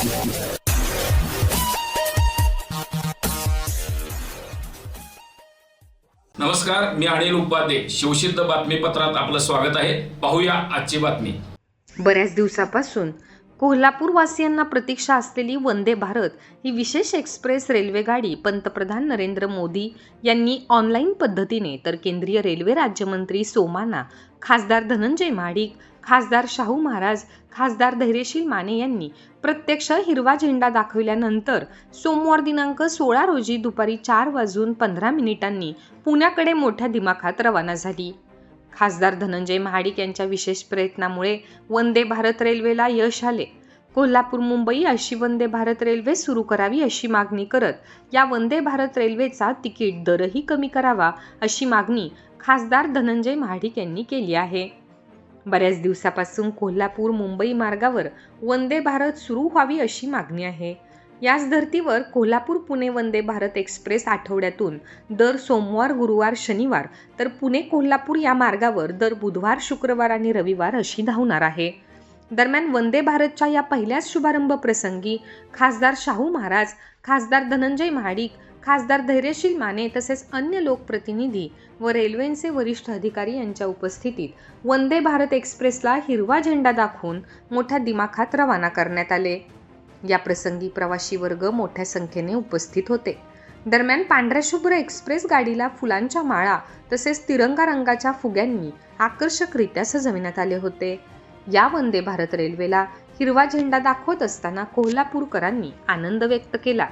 नमस्कार मी अनिल उपाध्ये. शिवसिद्ध बातमीपत्रात आपलं स्वागत आहे. पाहूया आजची बातमी. बऱ्याच दिवसापासून कोल्हापूरवासियांना प्रतीक्षा असलेली वंदे भारत ही विशेष एक्सप्रेस रेल्वेगाडी पंतप्रधान नरेंद्र मोदी यांनी ऑनलाईन पद्धतीने तर केंद्रीय रेल्वे राज्यमंत्री सोमाना खासदार धनंजय महाडिक खासदार शाहू महाराज खासदार धैर्यशील माने यांनी प्रत्यक्ष हिरवा झेंडा दाखविल्यानंतर सोमवार दिनांक सोळा रोजी दुपारी चार वाजून पंधरा मिनिटांनी पुण्याकडे मोठ्या दिमाखात रवाना झाली. खासदार धनंजय महाडिक यांच्या विशेष प्रयत्नामुळे वंदे भारत रेल्वेला यश आले. कोल्हापूर मुंबई अशी वंदे भारत रेल्वे सुरू करावी अशी मागणी करत या वंदे भारत रेल्वेचा तिकीट दरही कमी करावा अशी मागणी खासदार धनंजय महाडिक यांनी केली आहे. बऱ्याच दिवसापासून कोल्हापूर मुंबई मार्गावर वंदे भारत सुरू व्हावी अशी मागणी आहे. याच धर्तीवर कोल्हापूर पुणे वंदे भारत एक्सप्रेस आठवड्यातून दर सोमवार गुरुवार शनिवार तर पुणे कोल्हापूर या मार्गावर दर बुधवार शुक्रवार आणि रविवार अशी धावणार आहे. दरम्यान वंदे भारतच्या या पहिल्याच शुभारंभ प्रसंगी खासदार शाहू महाराज खासदार धनंजय महाडिक खासदार धैर्यशील माने तसेच अन्य लोकप्रतिनिधी व रेल्वेचे वरिष्ठ अधिकारी यांच्या उपस्थितीत वंदे भारत एक्सप्रेसला हिरवा झेंडा दाखवून मोठ्या दिमाखात रवाना करण्यात आले. या प्रसंगी प्रवासी वर्ग मोठ्या संख्येने उपस्थित होते. दरम्यान पांढऱ्या शुभ्र एक्सप्रेस गाडीला फुलांच्या माळा तसेच तिरंगा रंगाच्या फुग्यांनी आकर्षकरित्या सजविण्यात आले होते. या वंदे भारत रेल्वेला हिरवा झेंडा दाखवत असताना कोल्हापूरकरांनी आनंद व्यक्त केला.